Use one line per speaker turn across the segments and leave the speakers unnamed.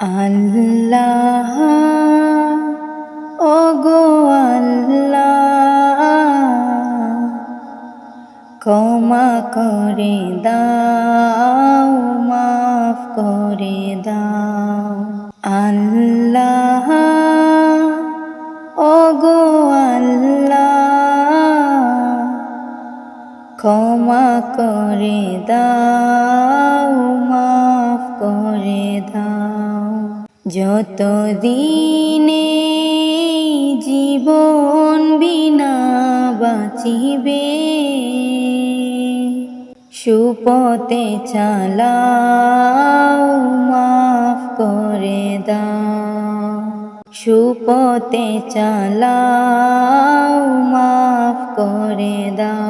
আল্লাহ ও গো আল্লাহ, ক্ষমা করে দাও, মাফ করে দাও। আল্লাহ ও গো আল্লাহ, ক্ষমা করে দাও, মাফ যত দিনে জীবন বিনা বাঁচিবে সুপতে চালাও, মাফ করে দাও। সুপতে চালাও, মাফ করে দাও।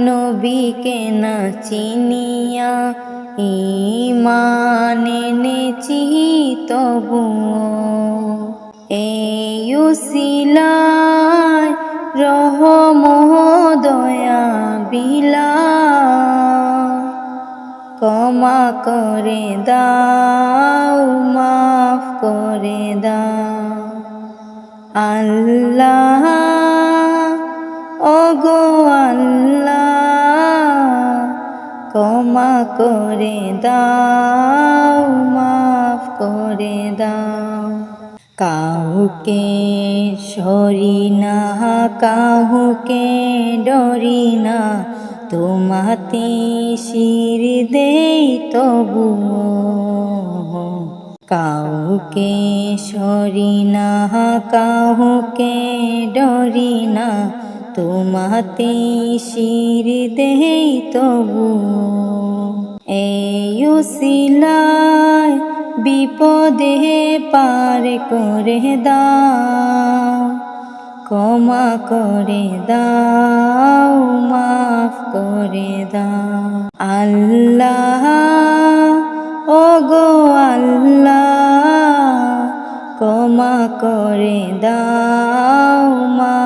নবীকে না চিনিয়া ইমান এনেছি তবু এই উসিলায় রহম দয়া বিলা। ক্ষমা করে দাও, মাফ করে দাও। আল্লাহ ও গো আল্লাহ। ক্ষমা করে দাও, মাফ করে দাও। কাউকে সরি না কাহুকে ডরি না, তোমাতে শির দেই তবু কাউকে সরি না কাহুকে ডরি না তোমাতে শির দেই তবু। এই উসিলায় বিপদে পার করে দাও, ক্ষমা করে দাও, মাফ করে দাও। আল্লাহ ও গো আল্লাহ, ক্ষমা করে দাও মাফ